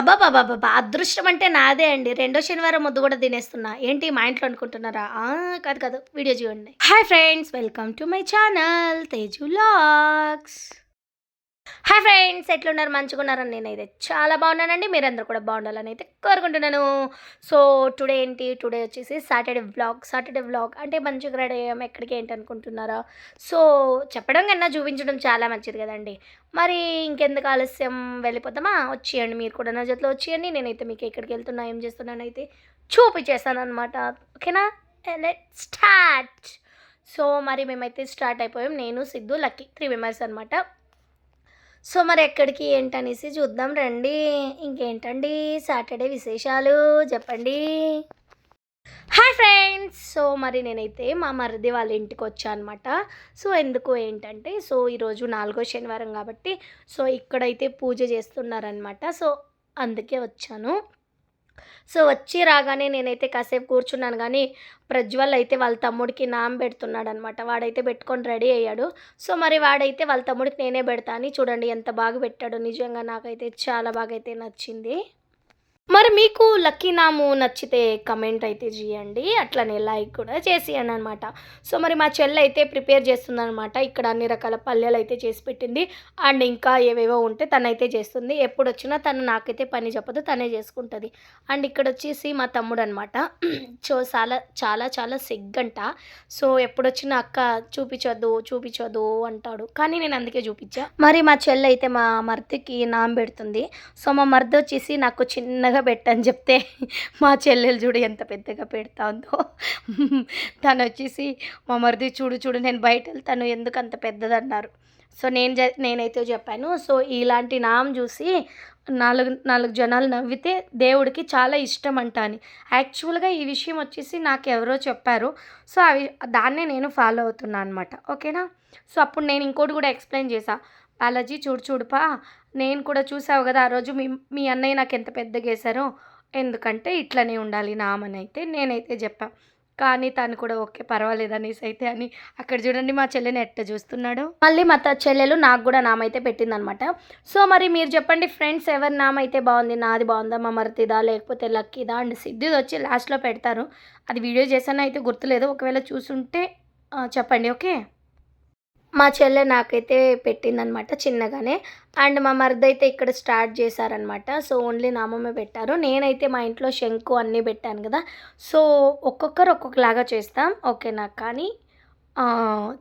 అబ్బాబాబాబా అదృష్టం అంటే నాదే అండి. రెండో శనివారం ముద్దు కూడా తినేస్తున్నా. ఏంటి మా ఇంట్లో అనుకుంటున్నారా కాదు కాదు. వీడియో చూడండి. Hi friends welcome to my channel Teju lakhs hi friends ఎట్లున్నారు? మంచిగా ఉన్నారని నేనైతే చాలా బాగున్నానండి. మీరందరూ కూడా బాగుండాలని అయితే కోరుకుంటున్నాను. సో టుడే ఏంటి? టుడే వచ్చేసి సాటర్డే వ్లాగ్. సాటర్డే వ్లాగ్ అంటే మంచిగా రెడీ అయ్యాము ఎక్కడికి ఏంటి అనుకుంటున్నారా? సో చెప్పడం కన్నా చూపించడం చాలా మంచిది కదండి. మరి ఇంకెందుకు ఆలస్యం? వెళ్ళిపోతామా వచ్చేయండి. మీరు కూడా నా జతలో వచ్చేయండి. నేనైతే మీకు ఎక్కడికి వెళ్తున్నా ఏం చేస్తున్నాను అయితే చూపించేస్తాను అనమాట ఓకేనా eh, లెట్ స్టార్ట్ సో మరి మేమైతే స్టార్ట్ అయిపోయాం. నేను సిద్ధు లక్కీ త్రీ మెంబర్స్ అనమాట సో మరి ఎక్కడికి ఏంటనేసి చూద్దాం రండి. ఇంకేంటండి సాటర్డే విశేషాలు చెప్పండి. Hi friends! సో మరి నేనైతే మా మరిది వాళ్ళ ఇంటికి వచ్చాను అనమాట సో ఎందుకు ఏంటంటే సో ఈరోజు నాలుగో శనివారం కాబట్టి సో ఇక్కడైతే పూజ చేస్తున్నారనమాట. సో అందుకే వచ్చాను. సో వచ్చి రాగానే నేనైతే కాసేపు కూర్చున్నాను కానీ ప్రజ్వల్ అయితే వాళ్ళ తమ్ముడికి నామ్ పెడుతున్నాడు అనమాట వాడైతే పెట్టుకొని రెడీ అయ్యాడు. సో మరి వాడైతే వాళ్ళ తమ్ముడికి నేనే పెడతా అని చూడండి ఎంత బాగా పెట్టాడు. నిజంగా నాకైతే చాలా బాగా అయితే నచ్చింది. మరి మీకు లక్కీ నాము నచ్చితే కమెంట్ అయితే చేయండి. అట్లనే లైక్ కూడా చేసేయండి అనమాట సో మరి మా చెల్లి అయితే ప్రిపేర్ చేస్తుందనమాట ఇక్కడ అన్ని రకాల పల్లెలు అయితే చేసి పెట్టింది. అండ్ ఇంకా ఏవేవో ఉంటే తనైతే చేస్తుంది. ఎప్పుడు వచ్చినా తను నాకైతే పని చెప్పదు తనే చేసుకుంటుంది. అండ్ ఇక్కడ వచ్చేసి మా తమ్ముడు అనమాట సో చాలా చాలా చాలా సిగ్గంట. సో ఎప్పుడొచ్చినా అక్క చూపించొద్దు చూపించొద్దు అంటాడు. కానీ నేను అందుకే చూపించా. మరి మా చెల్లి అయితే మా మర్దికి నాం పెడుతుంది. సో మా మర్ది వచ్చేసి నాకు చిన్నగా పెట్టని చెప్తే మా చెల్లెలు చూడు ఎంత పెద్దగా పెడతా ఉందో తను వచ్చేసి మా మరిది చూడు చూడు నేను బయట వెళ్తాను ఎందుకు అంత పెద్దదన్నారు. సో నేను నేనైతే చెప్పాను. సో ఇలాంటి నామ్ చూసి నాలుగు నాలుగు జనాలు నవ్వితే దేవుడికి చాలా ఇష్టం అంట అని యాక్చువల్గా ఈ విషయం వచ్చేసి నాకు ఎవరో చెప్పారు. సో అవి దాన్నే నేను ఫాలో అవుతున్నాను అనమాట ఓకేనా? సో అప్పుడు నేను ఇంకోటి కూడా ఎక్స్ప్లెయిన్ చేశాను బాలాజీ చూడు చూడుపా నేను కూడా చూసావు కదా ఆ రోజు మీ మీ అన్నయ్య నాకు ఎంత పెద్దగా వేశారో ఎందుకంటే ఇట్లనే ఉండాలి నామని అయితే నేనైతే చెప్పా. కానీ తను కూడా ఓకే పర్వాలేదు అనేసి అయితే అని అక్కడ చూడండి మా చెల్లెని ఎట్ట చూస్తున్నాడు. మళ్ళీ మా చెల్లెలు నాకు కూడా నామైతే పెట్టిందనమాట. సో మరి మీరు చెప్పండి ఫ్రెండ్స్ ఎవరి నామైతే బాగుంది నాది బాగుందా మా మరిదిదా లేకపోతే లక్కీదా అండ్ సిద్ధిది వచ్చి లాస్ట్లో పెడతారు. అది వీడియో చేశానో అయితే గుర్తులేదు ఒకవేళ చూసుంటే చెప్పండి ఓకే? మా చెల్లె నాకైతే పెట్టిందనమాట చిన్నగానే. అండ్ మా మరిది అయితే ఇక్కడ స్టార్ట్ చేశారనమాట. సో ఓన్లీ నామమే పెట్టారు. నేనైతే మా ఇంట్లో శంకు అన్నీ పెట్టాను కదా. సో ఒక్కొక్కరు ఒక్కొక్కలాగా చేస్తాం. ఓకేనా? కానీ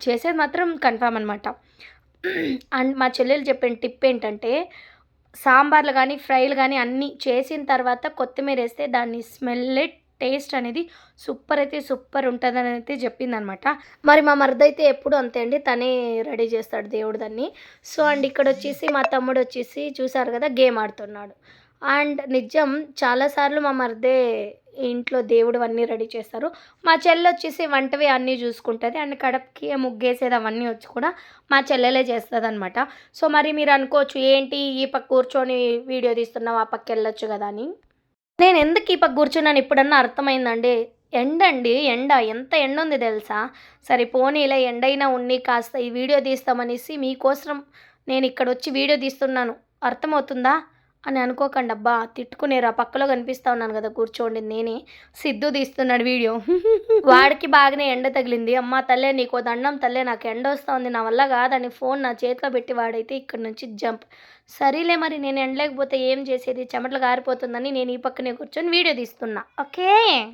చేసేది మాత్రం కన్ఫామ్ అనమాట. అండ్ మా చెల్లెలు చెప్పిన టిప్ ఏంటంటే సాంబార్లు కానీ ఫ్రైలు కానీ అన్నీ చేసిన తర్వాత కొత్తిమీర వేస్తే దాన్ని స్మెల్ ఇట్ టేస్ట్ అనేది సూపర్ అయితే సూపర్ ఉంటుందని అయితే చెప్పిందనమాట. మరి మా మరద అయితే ఎప్పుడు అంతే అండి తనే రెడీ చేస్తాడు దేవుడు దాన్ని. సో అండ్ ఇక్కడ వచ్చేసి మా తమ్ముడు వచ్చేసి చూసారు కదా గేమ్ ఆడుతున్నాడు. అండ్ నిజం చాలాసార్లు మా మరిదే ఇంట్లో దేవుడు అన్నీ రెడీ చేస్తారు. మా చెల్లె వచ్చేసి వంటవి అన్నీ చూసుకుంటుంది అండ్ కడపకి ముగ్గేసేది అవన్నీ వచ్చి కూడా మా చెల్లెలే చేస్తుంది అనమాట సో మరి మీరు అనుకోవచ్చు ఏంటి ఈ పక్క కూర్చొని వీడియో తీస్తున్నావు ఆ పక్క వెళ్ళొచ్చు కదా అని. నేను ఎందుకు ఈ పక్క కూర్చున్నాను? ఇప్పుడన్నా అర్థమైందండి. ఎండ అండి ఎండ. ఎంత ఎండ ఉంది తెలుసా? సరే పోనీ ఇలా ఎండైనా ఉండి కాస్త ఈ వీడియో తీస్తామనేసి మీకోసం నేను ఇక్కడ వచ్చి వీడియో తీస్తున్నాను. అర్థమవుతుందా? అని అనుకోకండి అబ్బా. తిట్టుకునేరు. ఆ పక్కలో కనిపిస్తా ఉన్నాను కదా కూర్చోండి. నేనే సిద్ధు తీస్తున్నాడు వీడియో. వాడికి బాగానే ఎండ తగిలింది. అమ్మ తల్లే నీకో దండం తల్లే నాకు ఎండ వస్తుంది నా వల్ల కాదని ఫోన్ నా చేతిలో పెట్టి వాడైతే ఇక్కడ నుంచి జంప్. సరేలే మరి నేను ఎండలేకపోతే ఏం చేసేది? చెమటలు గారిపోతుందని నేను ఈ పక్కనే కూర్చొని వీడియో తీస్తున్నా. ఓకే?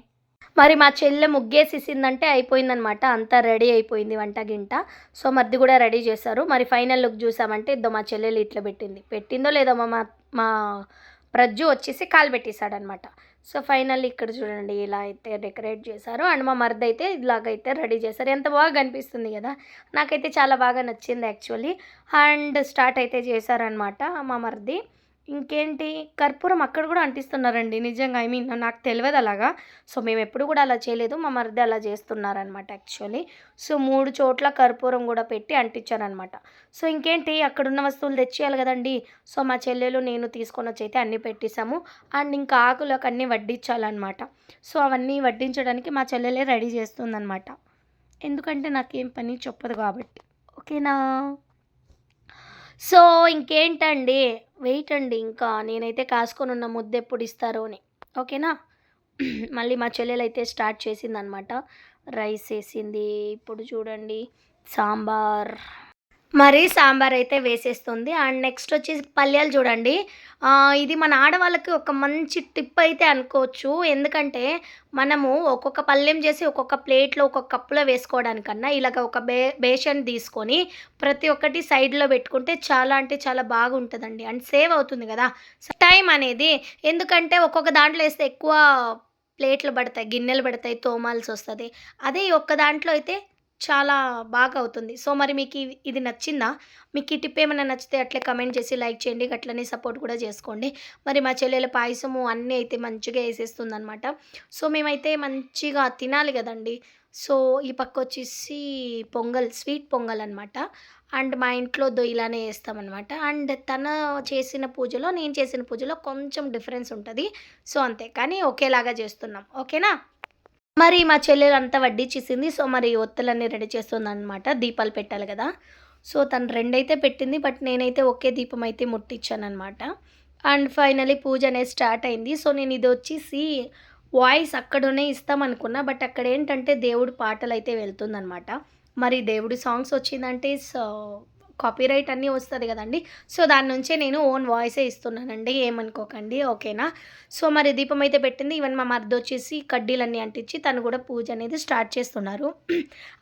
మరి మా చెల్లె ముగ్గేసేసిందంటే అయిపోయిందనమాట అంతా రెడీ అయిపోయింది వంట గింట. సో మరిది కూడా రెడీ చేశారు. మరి ఫైనల్ లుక్ చూసామంటే ఇద్దో మా చెల్లెలు ఇట్లా పెట్టింది. పెట్టిందో లేదో మా మా- మా ప్రజ్జు వచ్చేసి కాలు పెట్టేశాడనమాట. సో ఫైనల్ ఇక్కడ చూడండి ఇలా అయితే డెకరేట్ చేశారు. అండ్ మా మరిది అయితే ఇలాగైతే రెడీ చేశారు. ఎంత బాగా కనిపిస్తుంది కదా! నాకైతే చాలా బాగా నచ్చింది యాక్చువల్లీ. అండ్ స్టార్ట్ అయితే చేశారనమాట మా మరిది. ఇంకేంటి? కర్పూరం అక్కడ కూడా అంటిస్తున్నారండి. నిజంగా ఐ మీన్ నాకు తెలియదు అలాగా. సో మేము ఎప్పుడు కూడా అలా చేయలేదు. మా మరిది అలా చేస్తున్నారనమాట యాక్చువల్లీ. సో మూడు చోట్ల కర్పూరం కూడా పెట్టి అంటించారనమాట సో ఇంకేంటి? అక్కడ ఉన్న వస్తువులు తెచ్చేయాలి కదండి. సో మా చెల్లెలు నేను తీసుకొని వచ్చి అయితే అన్నీ పెట్టేశాము. అండ్ ఇంకా ఆకులకు అన్నీ వడ్డించాలన్నమాట. సో అవన్నీ వడ్డించడానికి మా చెల్లెలే రెడీ చేస్తుందన్నమాట. ఎందుకంటే నాకేం పని చెప్పదు కాబట్టి. ఓకేనా? సో ఇంకేంటండి? వెయిట్ అండి ఇంకా. నేనైతే కాసుకొని ఉన్న ముద్ద ఎప్పుడు ఇస్తారో అని. ఓకేనా? మళ్ళీ మా చెల్లెలు అయితే స్టార్ట్ చేసిందనమాట రైస్ వేసింది. ఇప్పుడు చూడండి. సాంబార్. మరి సాంబార్ అయితే వేసేస్తుంది. అండ్ నెక్స్ట్ వచ్చేసి పల్యాలు చూడండి. ఇది మన ఆడవాళ్ళకి ఒక మంచి టిప్ అయితే అనుకోవచ్చు. ఎందుకంటే మనము ఒక్కొక్క పళ్ళెం చేసి ఒక్కొక్క ప్లేట్లో ఒక్కొక్క కప్పులో వేసుకోవడానికన్నా ఇలాగ ఒక బే బేషన్ తీసుకొని ప్రతి ఒక్కటి సైడ్లో పెట్టుకుంటే చాలా అంటే చాలా బాగుంటుందండి. అండ్ సేవ్ అవుతుంది కదా. టైం అనేది ఎందుకంటే ఒక్కొక్క దాంట్లో వేస్తే ఎక్కువ ప్లేట్లు పడతాయి గిన్నెలు పడతాయి తోమాల్సి వస్తుంది. అదే ఒక్క దాంట్లో అయితే చాలా బాగా అవుతుంది. సో మరి మీకు ఇది నచ్చిందా? మీకు ఈ టిప్ ఏమైనా నచ్చితే అట్లే కమెంట్ చేసి లైక్ చేయండి. అట్లనే సపోర్ట్ కూడా చేసుకోండి. మరి మా చెల్లెల పాయసము అన్నీ అయితే మంచిగా వేసేస్తుంది అనమాట సో మేమైతే మంచిగా తినాలి కదండి. సో ఈ పక్క వచ్చేసి పొంగల్ స్వీట్ పొంగల్ అనమాట అండ్ మా ఇంట్లో దో ఇలానే చేస్తామన్నమాట అండ్ తన చేసిన పూజలో నేను చేసిన పూజలో కొంచెం డిఫరెన్స్ ఉంటుంది. సో అంతే. కానీ ఒకేలాగా చేస్తున్నాం. ఓకేనా? మరి మా చెల్లెలు అంతా వడ్డించేసింది సో మరి ఒత్తులన్నీ రెడీ చేస్తుంది అనమాట దీపాలు పెట్టాలి కదా. సో తను రెండైతే పెట్టింది. బట్ నేనైతే ఒకే దీపం అయితే ముట్టించాను అనమాట అండ్ ఫైనలీ పూజ అనేది స్టార్ట్ అయింది. సో నేను ఇది వచ్చేసి వాయిస్ అక్కడనే ఇస్తామనుకున్నా. బట్ అక్కడ ఏంటంటే దేవుడి పాటలు అయితే వెళ్తుందనమాట మరి దేవుడి సాంగ్స్ వచ్చిందంటే సో కాపీరైట్ అన్నీ వస్తుంది కదండి. సో దాని నుంచే నేను ఓన్ వాయిసే ఇస్తున్నానండి. ఏమనుకోకండి. ఓకేనా? సో మరి దీపం అయితే పెట్టింది. ఈవెన్ మా మరిది వచ్చేసి కడ్డీలన్నీ అంటించి తను కూడా పూజ అనేది స్టార్ట్ చేస్తున్నారు.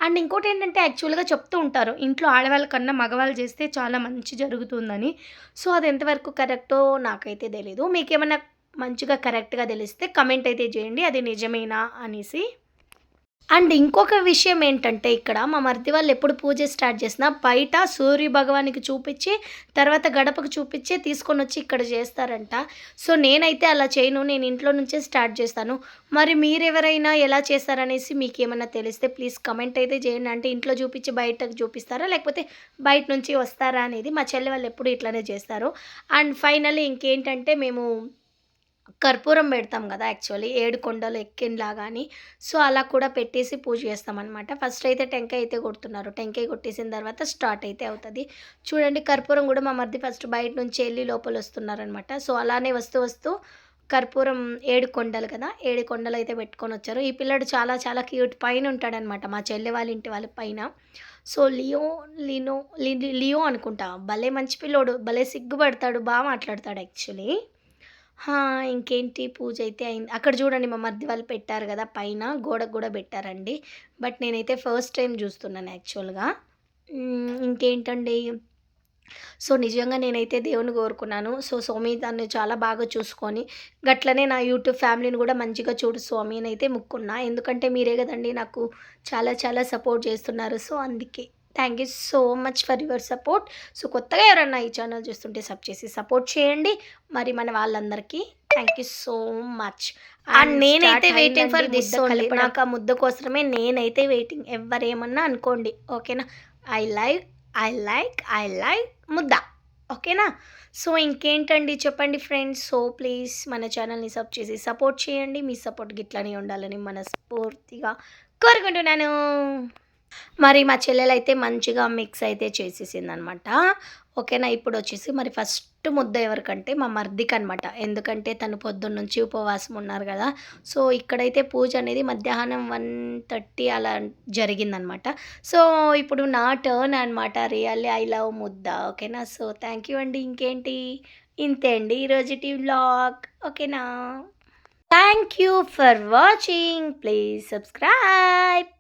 అండ్ ఇంకోటి ఏంటంటే యాక్చువల్గా చెప్తూ ఉంటారు ఇంట్లో ఆడవాళ్ళ కన్నా మగవాళ్ళు చేస్తే చాలా మంచి జరుగుతుందని. సో అది ఎంతవరకు కరెక్టో నాకైతే తెలియదు మీకు ఏమైనా మంచిగా కరెక్ట్గా తెలిస్తే కమెంట్ అయితే చేయండి. అది నిజమేనా అనేసి. అండ్ ఇంకొక విషయం ఏంటంటే ఇక్కడ మా మరిది వాళ్ళు ఎప్పుడు పూజ స్టార్ట్ చేసినా బయట సూర్య భగవానికి చూపించి తర్వాత గడపకు చూపించి తీసుకొని వచ్చి ఇక్కడ చేస్తారంట. సో నేనైతే అలా చేయను నేను ఇంట్లో నుంచే స్టార్ట్ చేస్తాను. మరి మీరెవరైనా ఎలా చేస్తారనేసి మీకు ఏమైనా తెలిస్తే ప్లీజ్ కమెంట్ అయితే చేయండి. అంటే ఇంట్లో చూపించి బయటకు చూపిస్తారా లేకపోతే బయట నుంచి వస్తారా అనేది మా చెల్లి వాళ్ళు ఎప్పుడు ఇట్లానే చేస్తారు. అండ్ ఫైనల్లీ ఇంకేంటంటే మేము కర్పూరం పెడతాం కదా యాక్చువల్లీ ఏడు కొండలు ఎక్కినలాగా అని సో అలా కూడా పెట్టేసి పూజ చేస్తామన్నమాట. ఫస్ట్ అయితే టెంకాయ అయితే కొడుతున్నారు. టెంకాయ కొట్టేసిన తర్వాత స్టార్ట్ అయితే అవుతుంది. చూడండి కర్పూరం కూడా మా మరిది ఫస్ట్ బయట నుంచి వెళ్ళి లోపల వస్తున్నారనమాట సో అలానే వస్తూ వస్తూ కర్పూరం ఏడు కొండలు కదా ఏడు కొండలు అయితే పెట్టుకొని వచ్చారు. ఈ పిల్లడు చాలా చాలా క్యూట్ పైన ఉంటాడనమాట మా చెల్లె వాళ్ళ ఇంటి వాళ్ళ పైన. సో లియో లినో లియో అనుకుంటా. భలే మంచి పిల్లోడు భలే సిగ్గుపడతాడు బాగా మాట్లాడతాడు యాక్చువల్లీ. ఇంకేంటి పూజ అయితే అయింది. అక్కడ చూడండి మా మధ్య వాళ్ళు పెట్టారు కదా పైన గోడకు కూడా పెట్టారండి. బట్ నేనైతే ఫస్ట్ టైం చూస్తున్నాను యాక్చువల్గా. ఇంకేంటండి? సో నిజంగా నేనైతే దేవుని కోరుకున్నాను. సో స్వామి దాన్ని చాలా బాగా చూసుకొని గట్లనే నా యూట్యూబ్ ఫ్యామిలీని కూడా మంచిగా చూడు స్వామి అని అయితే ముక్కున్నా. ఎందుకంటే మీరే కదండి నాకు చాలా చాలా సపోర్ట్ చేస్తున్నారు. సో అందుకే. Thank you so much for your support so కొత్తగా ఎవరన్నా ఈ ఛానల్ చూస్తుంటే సబ్ చేసి సపోర్ట్ చేయండి. మరి మన వాళ్ళందరికీ thank you so much and నేనైతే వెయిటింగ్ ఫర్ దిస్ నాకు ఆ ముద్ద కోసమే నేనైతే వెయిటింగ్ ఎవరేమన్నా అనుకోండి. ఓకేనా? I like I like I like ముద్ద. ఓకేనా? సో ఇంకేంటండి చెప్పండి ఫ్రెండ్స్ సో ప్లీజ్ మన ఛానల్ని సబ్ చేసి సపోర్ట్ చేయండి. మీ సపోర్ట్ గిట్లనే ఉండాలని మనస్ఫూర్తిగా కోరుకుంటున్నాను. మరి మా చెల్లెలు అయితే మంచిగా మిక్స్ అయితే చేసేసింది అనమాట ఓకేనా? ఇప్పుడు వచ్చేసి మరి ఫస్ట్ ముద్ద ఎవరికంటే మా మర్దికి అనమాట ఎందుకంటే తను పొద్దున్న నుంచి ఉపవాసం ఉన్నారు కదా. సో ఇక్కడైతే పూజ అనేది మధ్యాహ్నం వన్ థర్టీ అలా జరిగిందనమాట. సో ఇప్పుడు నా టర్న్ అనమాట. రియల్లీ ఐ లవ్ ముద్ద. ఓకేనా? సో థ్యాంక్ యూ అండి. ఇంకేంటి? ఇంతే అండి. ఈరోజు టీ వ్లాగ్. ఓకేనా? Thank you for watching. Please subscribe.